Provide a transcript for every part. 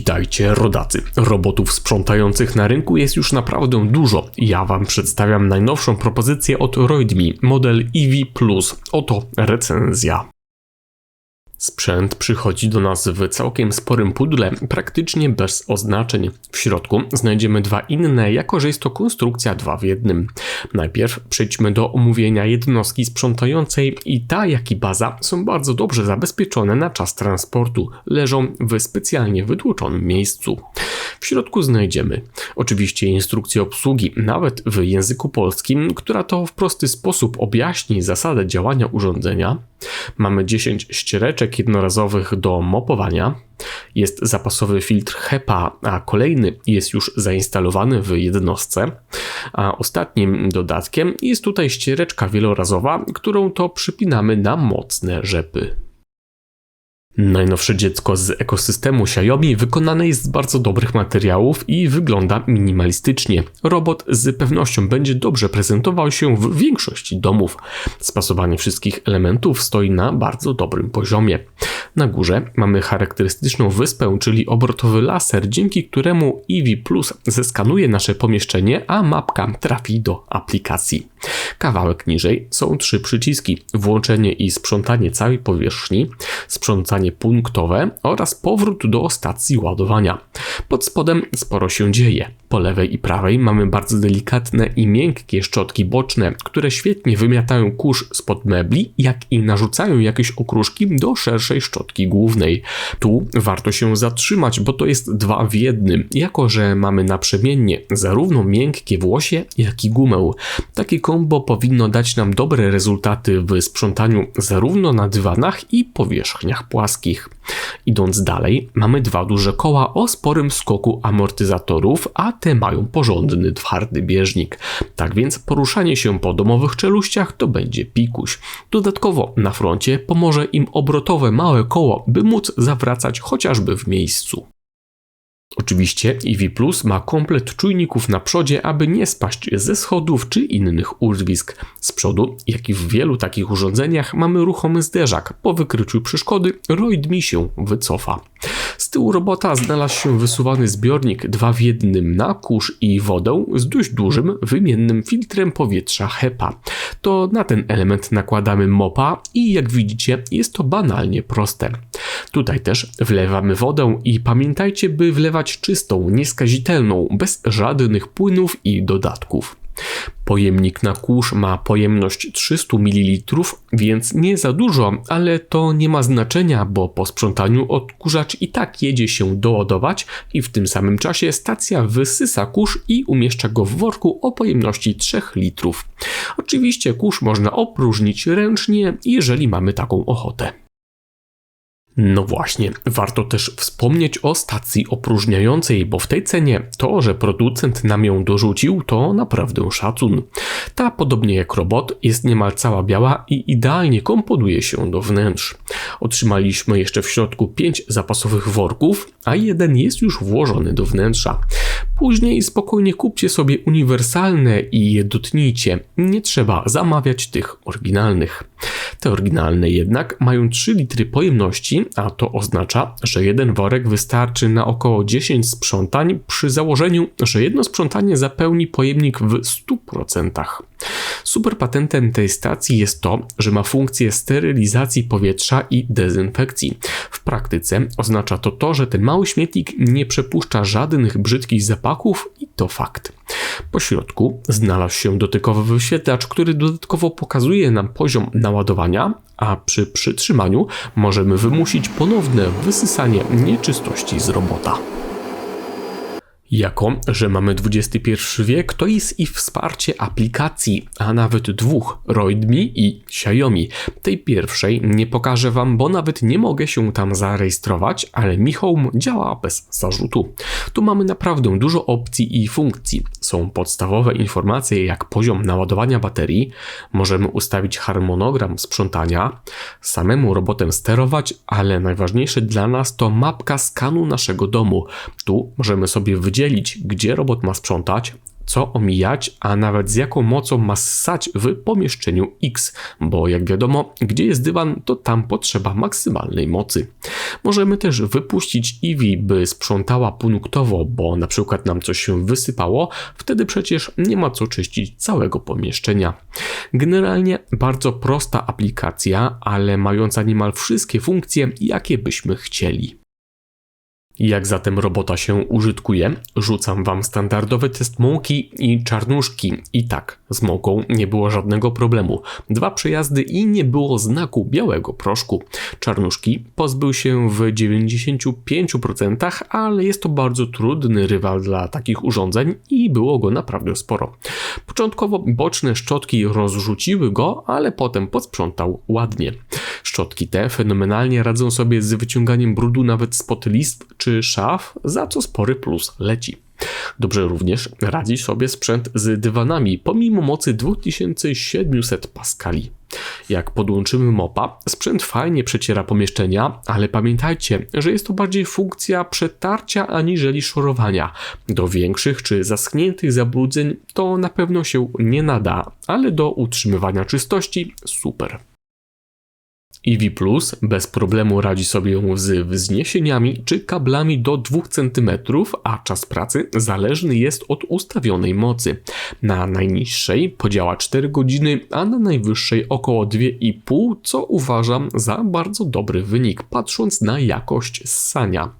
Witajcie rodacy. Robotów sprzątających na rynku jest już naprawdę dużo. Ja wam przedstawiam najnowszą propozycję od Roidme, model EV+. Oto recenzja. Sprzęt przychodzi do nas w całkiem sporym pudle, praktycznie bez oznaczeń. W środku znajdziemy dwa inne, jako że jest to konstrukcja dwa w jednym. Najpierw przejdźmy do omówienia jednostki sprzątającej i ta, jak i baza są bardzo dobrze zabezpieczone na czas transportu. Leżą w specjalnie wytłoczonym miejscu. W środku znajdziemy oczywiście instrukcję obsługi, nawet w języku polskim, która to w prosty sposób objaśni zasadę działania urządzenia. Mamy 10 ściereczek jednorazowych do mopowania. Jest zapasowy filtr HEPA, a kolejny jest już zainstalowany w jednostce. A ostatnim dodatkiem jest tutaj ściereczka wielorazowa, którą to przypinamy na mocne rzepy. Najnowsze dziecko z ekosystemu Xiaomi wykonane jest z bardzo dobrych materiałów i wygląda minimalistycznie. Robot z pewnością będzie dobrze prezentował się w większości domów. Spasowanie wszystkich elementów stoi na bardzo dobrym poziomie. Na górze mamy charakterystyczną wyspę, czyli obrotowy laser, dzięki któremu EV Plus zeskanuje nasze pomieszczenie, a mapka trafi do aplikacji. Kawałek niżej są trzy przyciski: włączenie i sprzątanie całej powierzchni, sprzątanie punktowe oraz powrót do stacji ładowania. Pod spodem sporo się dzieje. Po lewej i prawej mamy bardzo delikatne i miękkie szczotki boczne, które świetnie wymiatają kurz spod mebli, jak i narzucają jakieś okruszki do szerszej szczotki głównej. Tu warto się zatrzymać, bo to jest dwa w jednym, jako że mamy naprzemiennie zarówno miękkie włosie, jak i gumę. Takie kombo powinno dać nam dobre rezultaty w sprzątaniu zarówno na dywanach i powierzchniach płaskich. Idąc dalej, mamy dwa duże koła o sporym skoku amortyzatorów, a te mają porządny, twardy bieżnik. Tak więc poruszanie się po domowych czeluściach to będzie pikuś. Dodatkowo na froncie pomoże im obrotowe małe koło, by móc zawracać chociażby w miejscu. Oczywiście EV Plus ma komplet czujników na przodzie, aby nie spaść ze schodów czy innych urwisk. Z przodu, jak i w wielu takich urządzeniach, mamy ruchomy zderzak. Po wykryciu przeszkody Roid mi się wycofa. Z tyłu robota znalazł się wysuwany zbiornik 2 w jednym na kurz i wodę z dość dużym, wymiennym filtrem powietrza HEPA. To na ten element nakładamy mopa i jak widzicie jest to banalnie proste. Tutaj też wlewamy wodę i pamiętajcie, by wlewać czystą, nieskazitelną, bez żadnych płynów i dodatków. Pojemnik na kurz ma pojemność 300 ml, więc nie za dużo, ale to nie ma znaczenia, bo po sprzątaniu odkurzacz i tak jedzie się doładować i w tym samym czasie stacja wysysa kurz i umieszcza go w worku o pojemności 3 litrów. Oczywiście kurz można opróżnić ręcznie, jeżeli mamy taką ochotę. No właśnie, warto też wspomnieć o stacji opróżniającej, bo w tej cenie to, że producent nam ją dorzucił, to naprawdę szacun. Ta, podobnie jak robot, jest niemal cała biała i idealnie komponuje się do wnętrz. Otrzymaliśmy jeszcze w środku 5 zapasowych worków, a jeden jest już włożony do wnętrza. Później spokojnie kupcie sobie uniwersalne i je dotnijcie. Nie trzeba zamawiać tych oryginalnych. Te oryginalne jednak mają 3 litry pojemności, a to oznacza, że jeden worek wystarczy na około 10 sprzątań przy założeniu, że jedno sprzątanie zapełni pojemnik w 100%. Super patentem tej stacji jest to, że ma funkcję sterylizacji powietrza i dezynfekcji. W praktyce oznacza to to, że ten mały śmietnik nie przepuszcza żadnych brzydkich zapachów i to fakt. Po środku znalazł się dotykowy wyświetlacz, który dodatkowo pokazuje nam poziom naładowania, a przy przytrzymaniu możemy wymusić ponowne wysysanie nieczystości z robota. Jako, że mamy XXI wiek, to jest i wsparcie aplikacji, a nawet dwóch, Roidme i Xiaomi. Tej pierwszej nie pokażę Wam, bo nawet nie mogę się tam zarejestrować, ale Mi Home działa bez zarzutu. Tu mamy naprawdę dużo opcji i funkcji. Są podstawowe informacje jak poziom naładowania baterii, możemy ustawić harmonogram sprzątania, samemu robotem sterować, ale najważniejsze dla nas to mapka skanu naszego domu. Tu możemy sobie wydzielić, gdzie robot ma sprzątać, co omijać, a nawet z jaką mocą ma ssać w pomieszczeniu X, bo jak wiadomo, gdzie jest dywan, to tam potrzeba maksymalnej mocy. Możemy też wypuścić Eevee, by sprzątała punktowo, bo na przykład nam coś się wysypało, wtedy przecież nie ma co czyścić całego pomieszczenia. Generalnie bardzo prosta aplikacja, ale mająca niemal wszystkie funkcje, jakie byśmy chcieli. Jak zatem robota się użytkuje? Rzucam wam standardowy test mąki i czarnuszki. I tak, z mąką nie było żadnego problemu. Dwa przejazdy i nie było znaku białego proszku. Czarnuszki pozbył się w 95%, ale jest to bardzo trudny rywal dla takich urządzeń i było go naprawdę sporo. Początkowo boczne szczotki rozrzuciły go, ale potem posprzątał ładnie. Szczotki te fenomenalnie radzą sobie z wyciąganiem brudu nawet spod list czy szaf, za co spory plus leci. Dobrze również radzi sobie sprzęt z dywanami, pomimo mocy 2700 paskali. Jak podłączymy mopa, sprzęt fajnie przeciera pomieszczenia, ale pamiętajcie, że jest to bardziej funkcja przetarcia aniżeli szorowania. Do większych czy zaschniętych zabrudzeń to na pewno się nie nada, ale do utrzymywania czystości super. Eevee Plus bez problemu radzi sobie z wzniesieniami czy kablami do 2 cm, a czas pracy zależny jest od ustawionej mocy. Na najniższej podziała 4 godziny, a na najwyższej około 2,5, co uważam za bardzo dobry wynik, patrząc na jakość ssania.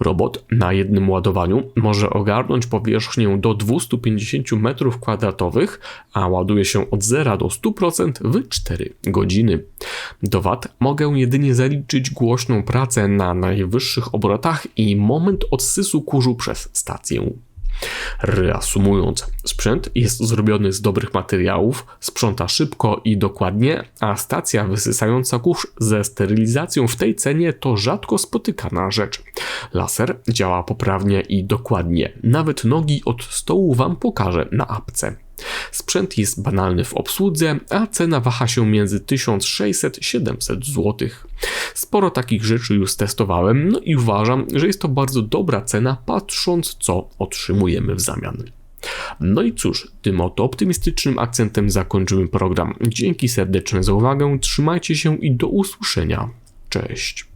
Robot na jednym ładowaniu może ogarnąć powierzchnię do 250 m2, a ładuje się od 0 do 100% w 4 godziny. Do wad mogę jedynie zaliczyć głośną pracę na najwyższych obrotach i moment odsysu kurzu przez stację. Reasumując, sprzęt jest zrobiony z dobrych materiałów, sprząta szybko i dokładnie, a stacja wysysająca kurz ze sterylizacją w tej cenie to rzadko spotykana rzecz. Laser działa poprawnie i dokładnie, nawet nogi od stołu Wam pokażę na apce. Sprzęt jest banalny w obsłudze, a cena waha się między 1600-700 zł. Sporo takich rzeczy już testowałem, no i uważam, że jest to bardzo dobra cena, patrząc co otrzymujemy w zamian. No i cóż, tym oto optymistycznym akcentem zakończymy program. Dzięki serdeczne za uwagę, trzymajcie się i do usłyszenia. Cześć.